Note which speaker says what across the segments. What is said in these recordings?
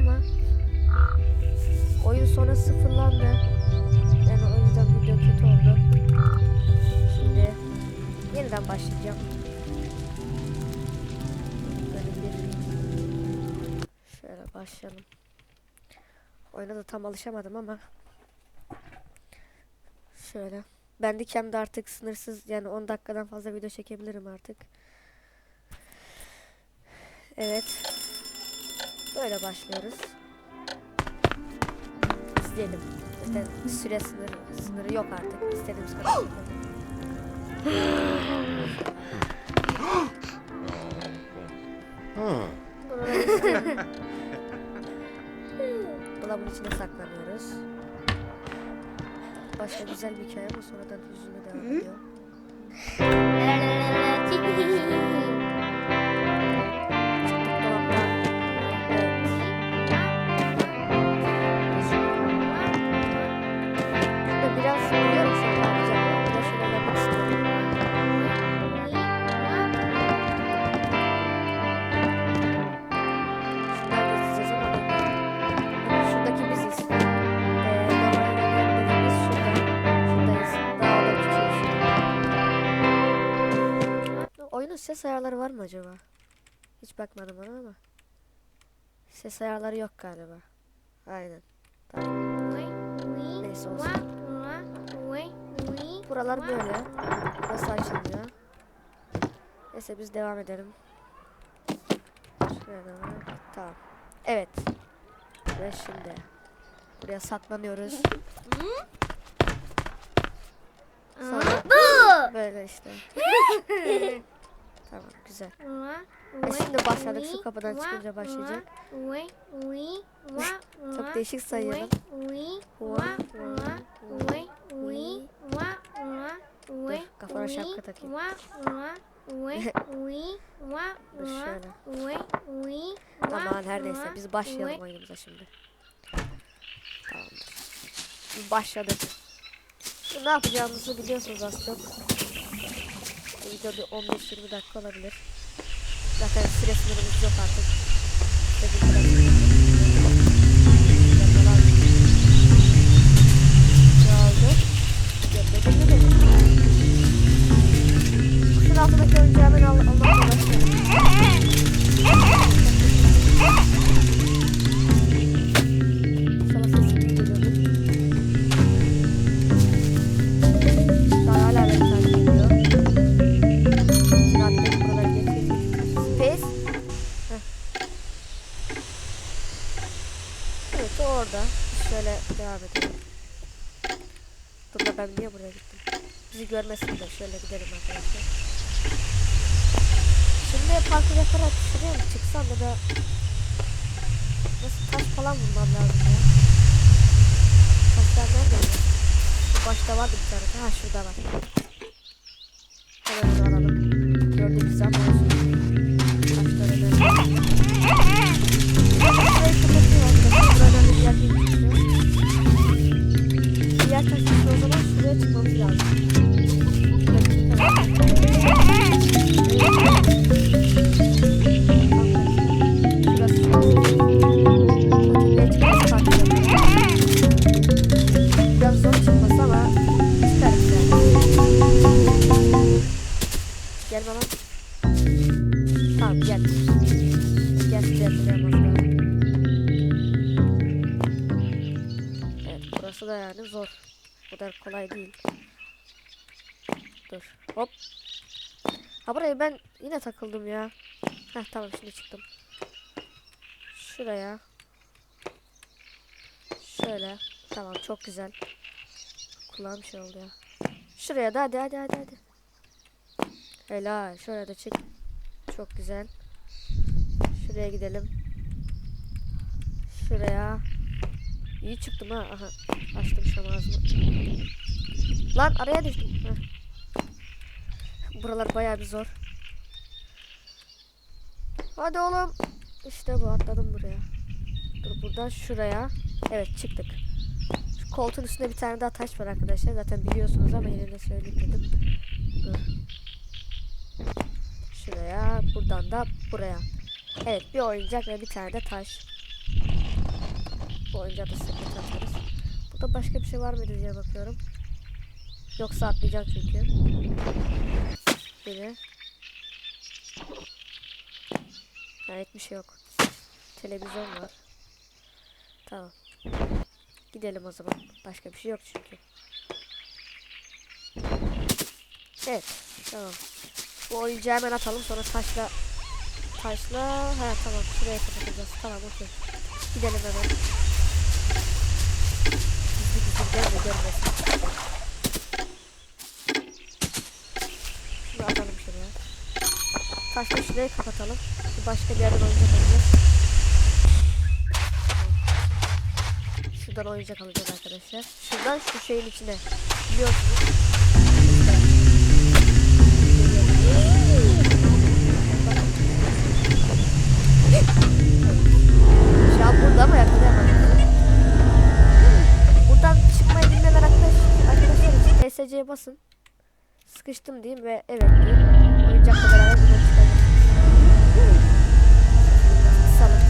Speaker 1: ama oyun sonra sıfırlandı. Yani o yüzden video kötü oldu. Şimdi yeniden başlayacağım. Şöyle başlayalım. Oyuna da tam alışamadım ama şöyle. Ben de kendi artık sınırsız yani 10 dakikadan fazla video çekebilirim artık. Evet. Böyle başlıyoruz. İzleyelim. Zaten süre sınırı, sınırı yok artık. İstediğimiz kadar Dolabın içine saklanıyoruz. Başta güzel bir hikaye ama sonradan hüzünlü devam ediyor. Ses ayarları var mı acaba? Hiç bakmadım ona ama. Ses ayarları yok galiba. Aynen. Neyse olsun. Buralar böyle. Burası açılmıyor. Neyse biz devam edelim. Şöyle var. Tamam. Evet. Ve şimdi buraya saklanıyoruz. Sonra böyle işte. Tamam güzel. E şimdi başladık. Şu kapıdan çıkınca başlayacak. Çok değişik sayıyorum. Dur kafana şapka takayım. Dur şöyle. Aman her neyse biz başlayalım oyunumuza şimdi. Tamamdır. Başladık. Ne yapacağımızı biliyorsunuz. Bu video bir 15-20 dakika olabilir. Zaten süre sınırımız yok artık. İstediğim Dur da ben niye buraya gittim? Bizi görmesin de şöyle gidelim arkadaşlar. Şimdi parkur yaparak şuraya mı çıksam ya da Nasıl taş falan bulmam lazım ya. Taşlar nerede? Şu başta vardı bir tane. Ha şurada var. Hemen onu alalım. Gördüğümüz zaman Gel bana. Tamam gel. Gel şuraya atlayamaz daha. Evet burası da yani zor. Bu kadar kolay değil. Dur. Hop. Ha buraya ben yine takıldım ya. Heh tamam şimdi çıktım. Şuraya. Şöyle. Tamam çok güzel. Kulağım şey oldu ya. Şuraya da hadi hadi hadi hadi. Helal. Şuraya da çık. Çok güzel. Şuraya gidelim. Şuraya. İyi çıktım ha. Aha. Açtım şu an ağzımı. Lan araya düştüm. Heh. Buralar bayağı bir zor. Hadi oğlum. İşte bu atladım buraya. Dur buradan şuraya. Evet çıktık. Şu koltuğun üstünde bir tane daha taş var arkadaşlar. Zaten biliyorsunuz ama yine de söyleyeyim dedim. Dur. Şuraya. Buradan da buraya. Evet bir oyuncak ve bir tane de taş. Bu oyuncağı da sepete atarız. Burada başka bir şey var mıydı diye bakıyorum. Yoksa atlayacağım çünkü. Biri. Evet bir şey yok. Televizyon var. Tamam. Gidelim o zaman. Başka bir şey yok çünkü. Evet. Tamam. Bu oyuncağı hemen atalım sonra taşla taşla ha tamam şuraya kapatacağız. Tamam okey. Gidelim hemen. Gizli gizli gidelim de görmesin. Şunu atalım şuraya. Taşla şurayı kapatalım. Bir başka bir yerden oyuncak alacağız. Şuradan oyuncak alacağız arkadaşlar. Şuradan şu şeyin içine. Biliyorsunuz. Şu an burada ama yakalayamadım. Buradan çıkmayı bilmeyen arkadaş, arkadaşlar için ESC'ye basın. Sıkıştım diyeyim ve evet diyeyim. Oyuncakla beraber buradan çıkacağız. Salın.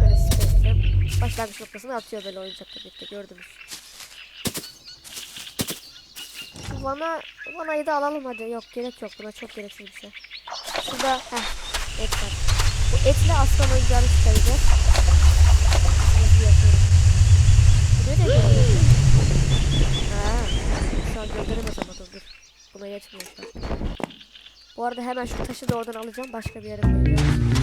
Speaker 1: Şöyle sıkıştım. Başlangıç noktasına atıyor böyle oyuncakla birlikte gördünüz. Şu Vana, vanayı da alalım hadi. Yok gerek yok buna çok gereksiz bir şey. Şurada heh, et var. Bu etle aslan oyuncağını çıkaracağız. Hızlı yapıyorum. Bu nereye geliyor? Ha, şu an gönderemez ama dur dur. Buna yetmiyor şu an. Bu arada hemen şu taşı da oradan alacağım. Başka bir yere koyacağım.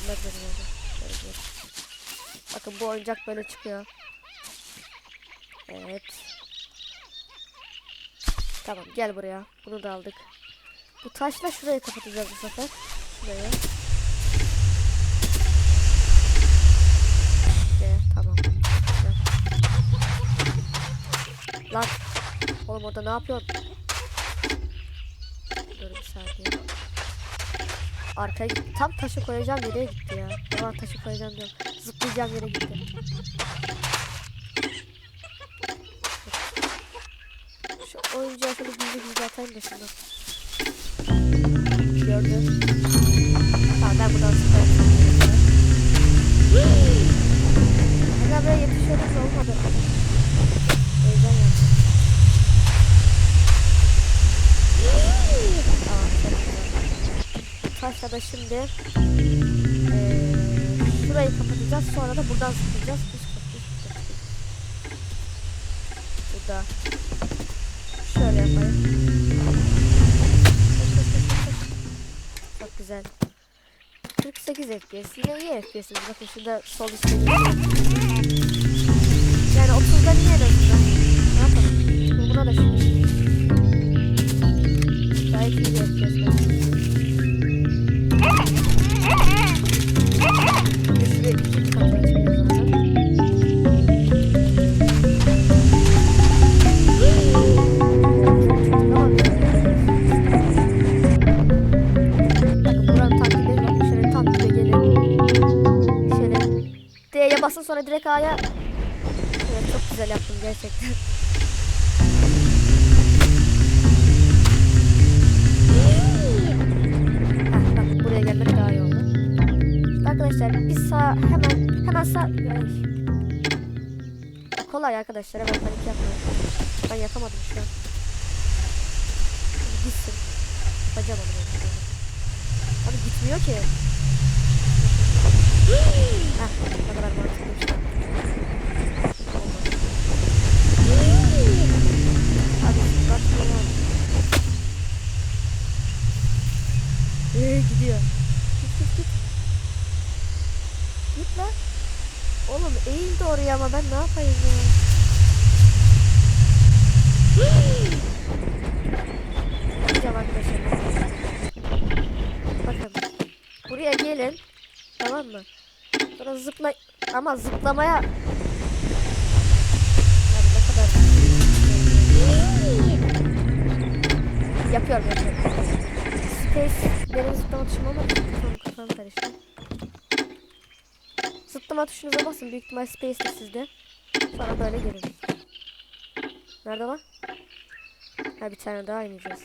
Speaker 1: Görmez beni. Bakın bu oyuncak böyle çıkıyor. Evet. Tamam gel buraya. Bunu da aldık. Bu taşla şurayı kapatacağız bu sefer. Şurayı. Ve tamam. Güzel. Lan. Oğlum orada ne yapıyorsun? Dur bir saniye. Arkaya git. Tam taşı koyacağım nereye gitti ya? Tamam taşı koyacağım diyorum. Zıplayacağım yere gitti. Şu oyuncağı şöyle gizli gizli atayım da şunu. Gördüm. Tamam ben buradan zıplayayım. Hala böyle yetişiyoruz olmadı. Heyecan yaptım. Tamam çok Taşla da şimdi eee şurayı kapatacağız. Sonra da buradan sıkacağız. Üst. Burada. Şöyle koş. Çok güzel. 48 FPS. Yine iyi FPS'imiz. Bakın şurada sol üstte görüyoruz. Yani 30'da niye en azından? Ne yapalım? Buna da şimdi. Güzel yaptım gerçekten. Heh, bak buraya gelmek daha iyi oldu. Şimdi arkadaşlar bir sağ hemen hemen sağ Ay. Kolay arkadaşlar hemen panik yapmayın. Ben yapamadım şu an. Gitsin. Ben. Abi gitmiyor ki. Heh, ne kadar mantıklı işte. Ee, gidiyor. Git git git. Git lan. Oğlum eğil de oraya ama ben ne yapayım ya? Yapacağım arkadaşlar. Bakın. Buraya gelin. Tamam mı? Sonra zıpla ama zıplamaya Yapıyorum yapıyorum. Space benim zıplama tuşum olmadı. Kafam, karıştı. Zıplama tuşunuza basın. Büyük ihtimal space de sizde. Sonra böyle girin. Nerede lan? Ha bir tane daha ineceğiz.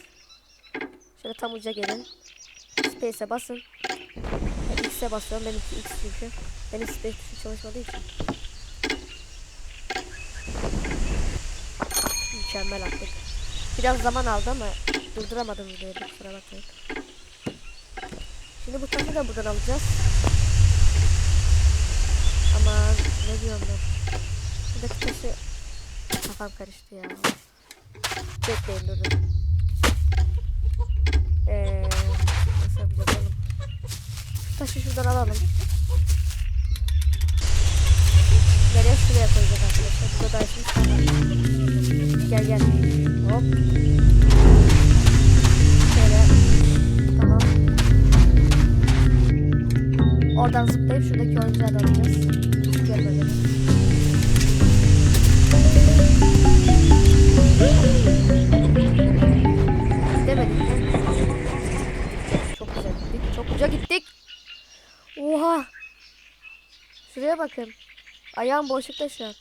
Speaker 1: Şöyle tam uca gelin. Space'e basın. Ben X'e basıyorum. Benimki X çünkü. Benim space tuşu çalışmadığı için. Mükemmel attık. Biraz zaman aldı ama durduramadım videoyu. Kusura bakmayın. Şimdi bu taşı da buradan alacağız. Ama ne diyorum ben? Buradaki taşı kafam karıştı ya. Bekleyin durun. Eee nasıl yapacağız oğlum? Taşı şuradan alalım. Nereye şuraya koyacağız arkadaşlar. Burada da şimdi tamam. Gel gel. Hop. Şöyle. Tamam. Oradan zıplayıp şuradaki oyuncağı da alacağız. Gel böyle. Demedik mi? Çok güzel gittik. Çok güzel gittik. Oha. Şuraya bakın. Ayağım boşlukta şu an.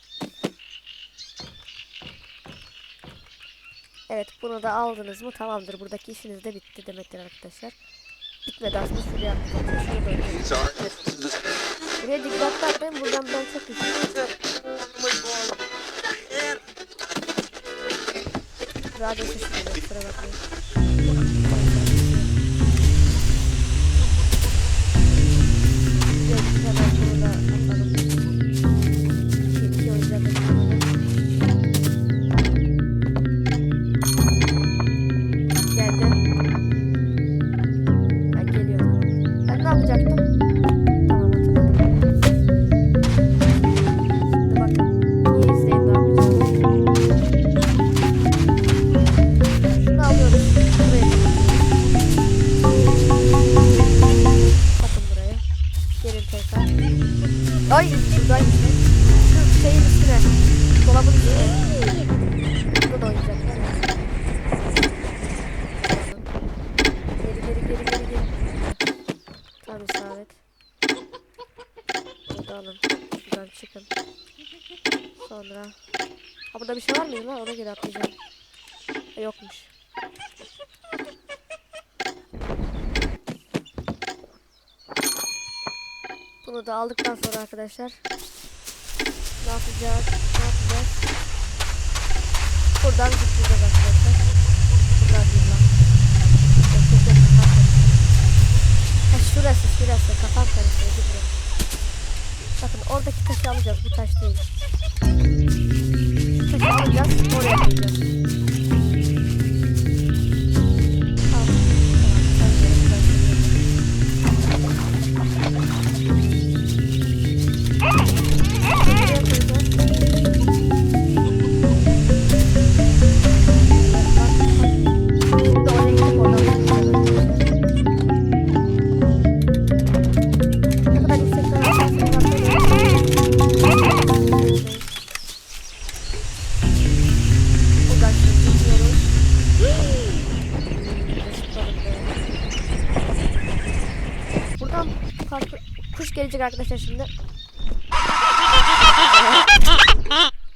Speaker 1: Evet bunu da aldınız mı tamamdır. Buradaki işiniz de bitti demektir arkadaşlar. Bitmedi aslında şuraya atlayacağım. Buraya dikkatli atlayın. Buradan ben çok düştüm. Radyo sesi geliyor. Kusura bakmayın. Yok, hemen bunu da atalım. Aldıktan sonra arkadaşlar ne yapacağız? Ne yapacağız? Buradan gideceğiz arkadaşlar. Buradan değil lan. Yok, yok, yok, kafam karıştı. Ha şurası şurası kafam karıştı dilerim. Bakın oradaki taşı alacağız bu taş değil. Taşı alacağız oraya koyacağız. Kuş gelecek arkadaşlar şimdi.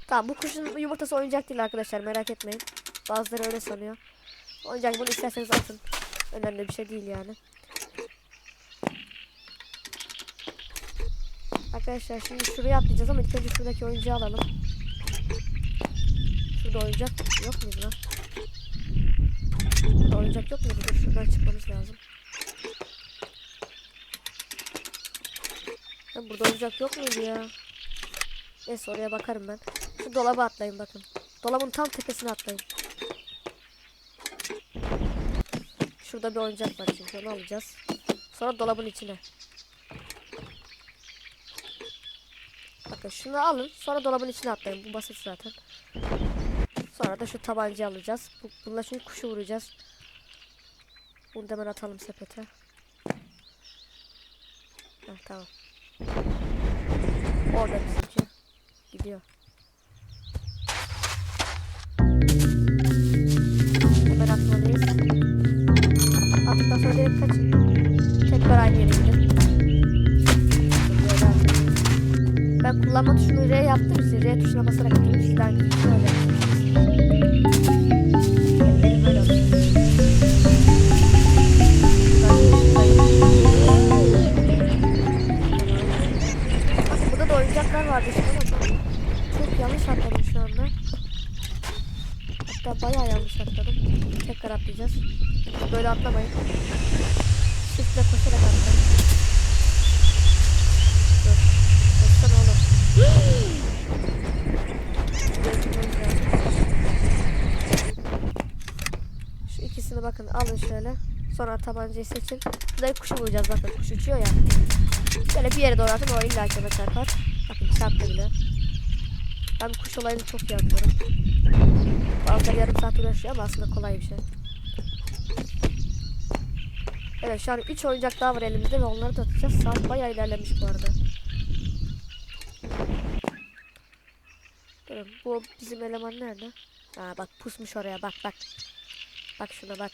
Speaker 1: tamam bu kuşun yumurtası oyuncak değil arkadaşlar merak etmeyin. Bazıları öyle sanıyor. Oyuncak bunu isterseniz atın. Önemli bir şey değil yani. Arkadaşlar şimdi şuraya atlayacağız ama ilk önce şuradaki oyuncağı alalım. Şurada oyuncak yok muydu lan? Burada oyuncak yok muydu? Dur şuradan çıkmamız lazım. Ha, burada oyuncak yok muydu ya? Neyse oraya bakarım ben. Şu dolaba atlayın bakın. Dolabın tam tepesine atlayın. Şurada bir oyuncak var çünkü onu alacağız. Sonra dolabın içine. Bakın şunu alın. Sonra dolabın içine atlayın. Bu basit zaten. Sonra da şu tabancayı alacağız. Bu, bununla çünkü kuşu vuracağız. Bunu da hemen atalım sepete. Heh, tamam. Orada bizimki. Gidiyor. Hemen atmalıyız. Sonra direkt kaçın. Tekrar aynı yere yapın. Ben kullanma tuşunu R yaptım size. R tuşuna basarak gidiyorum. Sizden şöyle oyuncaklar vardı işte ama çok yanlış atladım şu anda. Hatta bayağı yanlış atladım. Tekrar atlayacağız. Böyle atlamayın. Shift'le koşarak atlayın. Dur. Koşsana oğlum. Şu ikisini bakın alın şöyle. Sonra tabancayı seçin. Burada kuşu bulacağız bakın. Kuş uçuyor ya. Şöyle bir yere doğru atın o illa ki çarpar. Bakın çarptı bile. Ben kuş olayını çok iyi yapıyorum. Bazıları yarım saat uğraşıyor ama aslında kolay bir şey. Evet şu an 3 oyuncak daha var elimizde ve onları da atacağız. Saat bayağı ilerlemiş bu arada. Durun bu bizim eleman nerede? Ha bak pusmuş oraya bak bak. Bak şuna bak.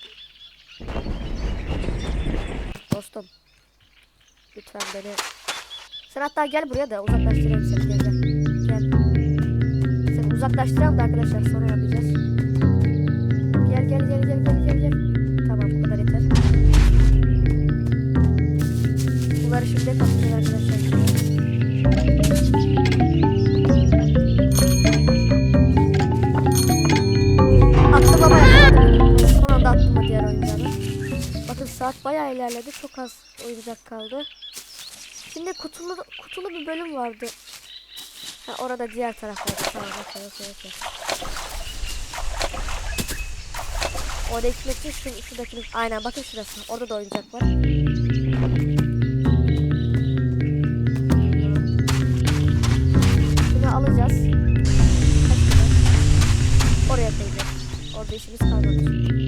Speaker 1: Dostum. Lütfen beni... Sen hatta gel buraya da uzaklaştırayım seni gel gel. Gel. Seni uzaklaştıralım da arkadaşlar sonra yapacağız. Gel gel gel gel gel gel gel. Tamam bu kadar yeter. Bunları şimdi kapatacağız arkadaşlar. Attım ama yapamadım. Son anda attım diğer oyuncağını. Bakın saat bayağı ilerledi. Çok az oyuncak kaldı. Şimdi kutulu, kutulu bir bölüm vardı. Ha, orada diğer taraftaydı. Tamam okey okey okey. Oraya gitmek için şu, şuradakini... Aynen bakın şurası. Orada da oyuncak var. Bunu alacağız. Oraya koyacağız. Orada işimiz kalmadı.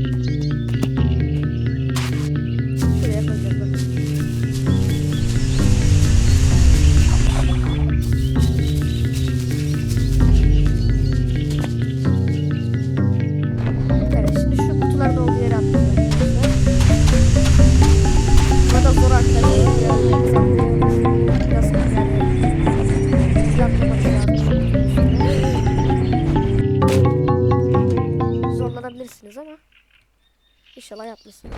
Speaker 1: Zorlanabilirsiniz ama inşallah yapmışsınız.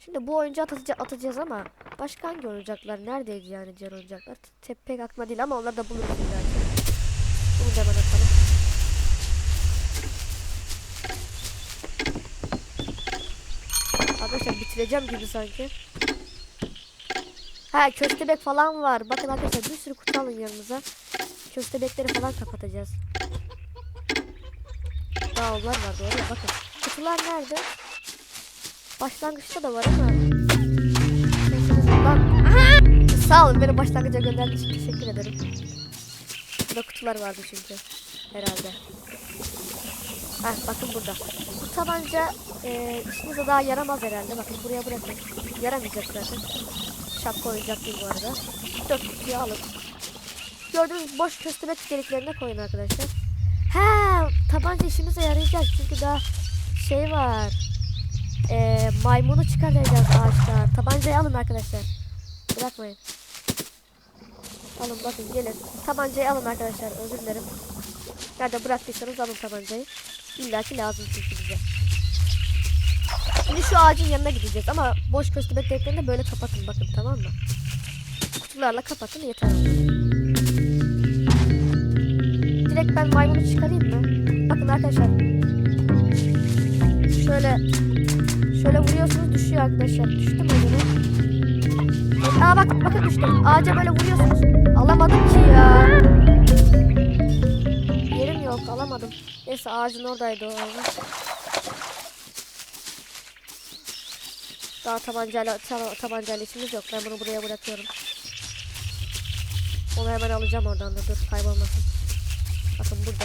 Speaker 1: Şimdi bu oyuncu atıcı atacağız ama başka hangi oyuncaklar neredeydi yani diğer oyuncaklar? Te- pek aklıma değil ama onları da buluruz illa ki. Bunu da hemen atalım. Arkadaşlar bitireceğim gibi sanki. Ha köstebek falan var. Bakın arkadaşlar bir sürü kutu alın yanımıza. Köstebekleri falan kapatacağız. Daha onlar var doğru ya bakın. Kutular nerede? Başlangıçta da var ama. Lan. Sağ olun beni başlangıca gönderdiğiniz için teşekkür ederim. Burada kutular vardı çünkü. Herhalde. Heh, bakın burada. Bu tabanca e, işinize daha yaramaz herhalde. Bakın buraya bırakın. Yaramayacak zaten. Şapka oyuncak değil bu arada. Dört kutuyu alın. Gördüğünüz boş köstebek deliklerine koyun arkadaşlar. Tabanca işimize yarayacak çünkü daha şey var. E, maymunu çıkaracağız ağaçtan. Tabancayı alın arkadaşlar. Bırakmayın. Alın bakın gelin. Tabancayı alın arkadaşlar. Özür dilerim. Nerede bıraktıysanız alın tabancayı. İlla ki lazım çünkü bize. Şimdi şu ağacın yanına gideceğiz ama boş köstebek deliklerini de böyle kapatın bakın tamam mı? Kutularla kapatın yeter. Direkt ben maymunu çıkarayım mı? Bakın arkadaşlar. Şöyle şöyle vuruyorsunuz düşüyor arkadaşlar. Düştü mü öyle? Aa bak bakın düştüm. Ağaca böyle vuruyorsunuz. Alamadım ki ya. Yerim yok alamadım. Neyse ağacın oradaydı o ağacın. Daha tabancayla, ta- tabancayla işimiz yok. Ben bunu buraya bırakıyorum. Onu hemen alacağım oradan da. Dur kaybolmasın. Bakın burada.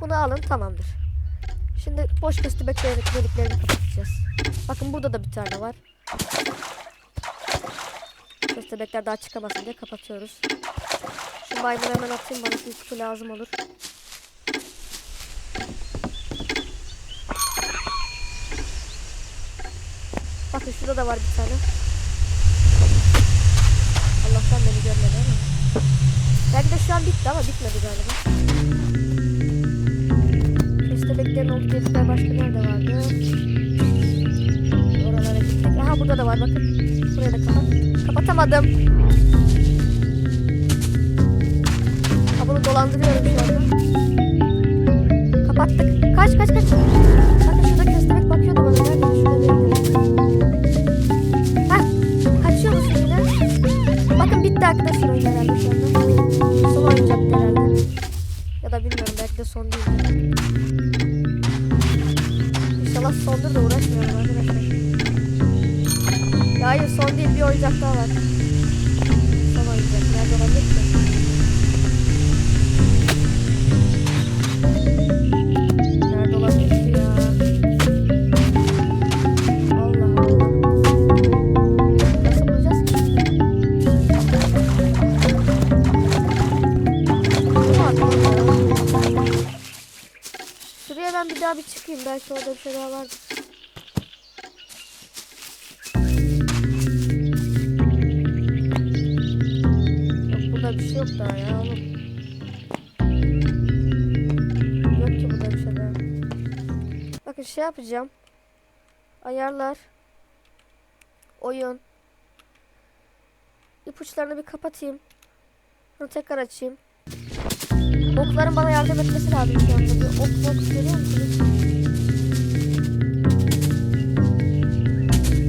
Speaker 1: Bunu alın tamamdır. Şimdi boş köstebek delik- deliklerini kapatacağız. Bakın burada da bir tane var. Köstebekler daha çıkamasın diye kapatıyoruz. Şu maymunu hemen atayım bana bir lazım olur. Bakın şurada da var bir tane. Allah'tan beni görmedi ama. Belki de şu an bitti ama bitmedi galiba. Olduğu delikler başka nerede vardı? Oralara gittik. Aha burada da var bakın. Buraya da kapat. Kapatamadım. Ha bunu dolandırıyorum şu anda. Kapattık. Kaç kaç kaç. Bakın şurada köstebek bakıyordu bana. Nerede? Şurada yerde. Hah. Kaçıyor musun yine? Bakın bitti arkadaşlar oyun herhalde şu anda. Son oyuncaktı herhalde. Ya da bilmiyorum belki de son değil. İnşallah sondur da uğraşmıyorum arkadaşlar. Ya hayır son değil bir oyuncak daha var. Ben bir çıkayım. Belki orada bir şey daha vardır. Yok burada bir şey yok daha ya oğlum. Yok ki burada bir şey daha. Bakın şey yapacağım. Ayarlar. Oyun. İpuçlarını bir kapatayım. Sonra tekrar açayım. Okların bana yardım etmesi lazım şu anda. Bir ok ok görüyor musunuz?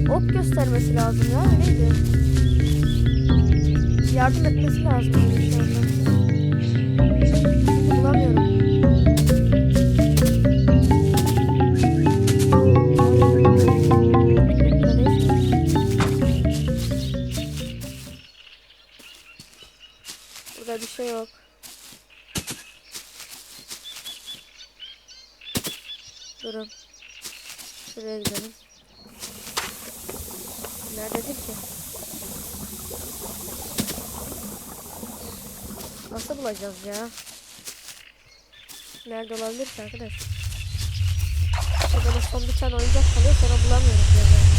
Speaker 1: Ok göstermesi lazım ya öyleydi. Yardım etmesi lazım şu anda. Bulamıyorum. Burada bir şey yok. Durun. Şuraya gidelim. Nerededir ki? Nasıl bulacağız ya? Nerede olabilir ki arkadaş? Burada son bir tane oyuncak kalıyor sonra bulamıyoruz ya. ben.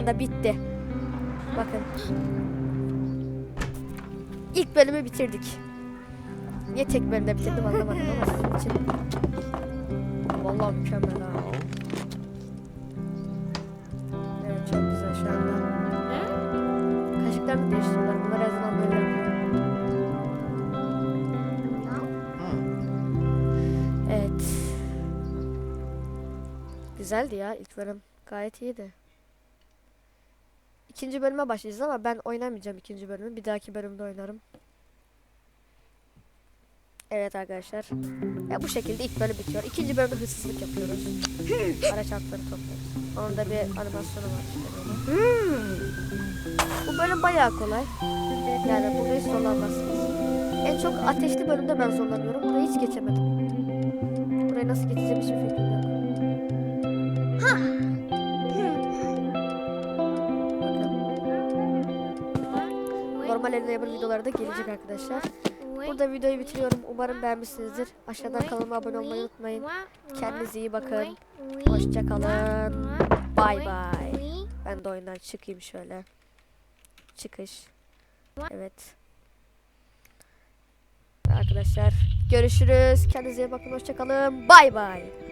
Speaker 1: Anda bitti. Bakın. İlk bölümü bitirdik. Niye tek bölümde bitirdim anlamadım ama sizin için. Vallahi mükemmel ha. Evet çok güzel şu anda. Kaşıklarını değiştiriyorlar. Bunlar her zaman böyle. Evet. Güzeldi ya ilk bölüm. Gayet iyiydi. İkinci bölüme başlayacağız ama ben oynamayacağım ikinci bölümü. Bir dahaki bölümde oynarım. Evet arkadaşlar. Ya bu şekilde ilk bölüm bitiyor. İkinci bölümde hırsızlık yapıyoruz. Araç hatları topluyoruz. Onun da bir animasyonu var böyle. Bu bölüm bayağı kolay. Yani burada hiç zorlanmazsınız. En çok ateşli bölümde ben zorlanıyorum. Burayı hiç geçemedim. Burayı nasıl geçeceğim hiçbir fikrim Normal Enabler videoları da gelecek arkadaşlar. Burada videoyu bitiriyorum. Umarım beğenmişsinizdir. Aşağıdan kanalıma abone olmayı unutmayın. Kendinize iyi bakın. Hoşçakalın. Bay bay. Ben de oyundan çıkayım şöyle. Çıkış. Evet. Arkadaşlar görüşürüz. Kendinize iyi bakın. Hoşçakalın. Bay bay.